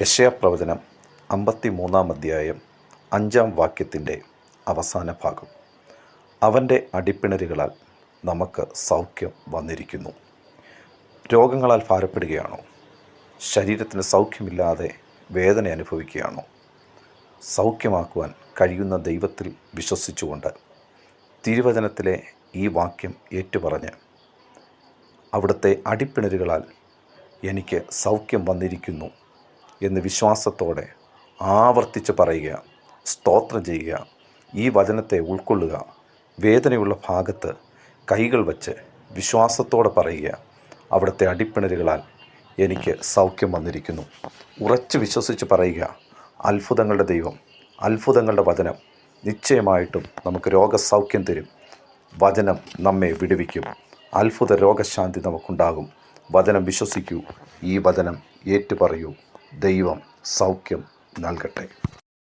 യശയപ്രവചനം അമ്പത്തി മൂന്നാം അധ്യായം അഞ്ചാം വാക്യത്തിന്റെ അവസാന ഭാഗം. അവന്റെ അടിപ്പിണരുകളാൽ നമുക്ക് സൗഖ്യം വന്നിരിക്കുന്നു. രോഗങ്ങളാൽ ഭാരപ്പെടുകയാണോ? ശരീരത്തിന് സൗഖ്യമില്ലാതെ വേദന അനുഭവിക്കുകയാണോ? സൗഖ്യമാക്കുവാൻ കഴിയുന്ന ദൈവത്തിൽ വിശ്വസിച്ചുകൊണ്ട് തിരുവചനത്തിലെ ഈ വാക്യം ഏറ്റുപറഞ്ഞ് അവിടുത്തെ അടിപ്പിണരുകളാൽ എനിക്ക് സൗഖ്യം വന്നിരിക്കുന്നു. എന്ന് വിശ്വാസത്തോടെ ആവർത്തിച്ച് പറയുക സ്തോത്രം ചെയ്യുക ഈ വചനത്തെ ഉൾക്കൊള്ളുക വേദനയുള്ള ഭാഗത്ത് കൈകൾ വച്ച് വിശ്വാസത്തോടെ പറയുക അവിടുത്തെ അടിപ്പിണരുകളാൽ എനിക്ക് സൗഖ്യം വന്നിരിക്കുന്നു. ഉറച്ചു വിശ്വസിച്ച് പറയുക അത്ഭുതങ്ങളുടെ ദൈവം അത്ഭുതങ്ങളുടെ വചനം നിശ്ചയമായിട്ടും നമുക്ക് രോഗസൗഖ്യം തരും. വചനം നമ്മെ വിടുവിക്കും. അത്ഭുത രോഗശാന്തി നമുക്കുണ്ടാകും. വചനം വിശ്വസിക്കൂ. ഈ വചനം ഏറ്റുപറയൂ. ദൈവം സൗഖ്യം നൽകട്ടെ.